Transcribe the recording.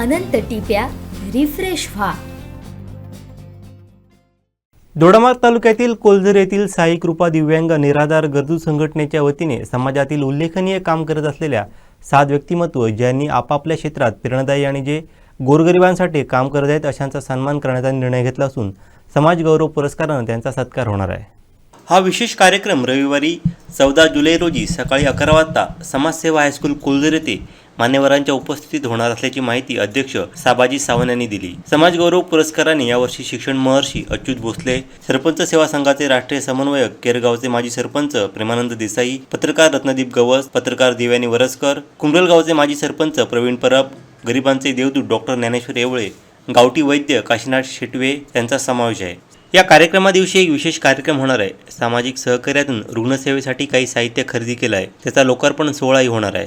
अनंत टिप्या refresh व्हा. दोडामार्ग तालुक्यातील कोलझर येथील साई कृपा दिव्यांग निराधार गरजू संघटनेच्या वतीने समाजातील उल्लेखनीय काम करत असलेल्या सात व्यक्तिमत्व ज्यांनी आपापल्या क्षेत्रात प्रेरणादायी आणि जे गोरगरिबांसाठी काम करत आहेत अशांचा सन्मान करण्याचा निर्णय घेतला असून समाज गौरव पुरस्कारानं त्यांचा सत्कार होणार आहे. हा विशेष कार्यक्रम रविवारी चौदा जुलै रोजी सकाळी अकरा वाजता समाजसेवा हायस्कूल कोलझर येथे मान्यवरांच्या उपस्थितीत होणार असल्याची माहिती अध्यक्ष साबाजी सावंत यांनी दिली. समाजगौरव पुरस्काराने यावर्षी शिक्षण महर्षी अच्युत भोसले सरपंच सेवा संघाचे राष्ट्रीय समन्वयक केरगावचे माजी सरपंच प्रेमानंद देसाई पत्रकार रत्नदीप गवस पत्रकार देवयानी वरसकर कुंडलगावचे माजी सरपंच प्रवीण परब गरिबांचे देवदूत डॉक्टर ज्ञानेश्वर येवळे गावठी वैद्य काशीनाथ शेटवे यांचा समावेश आहे. या कार्यक्रमादिवशी एक विशेष कार्यक्रम होणार आहे. सामाजिक सहकार्यातून रुग्णसेवेसाठी काही साहित्य खरेदी केलं आहे त्याचा लोकार्पण सोहळाही होणार आहे.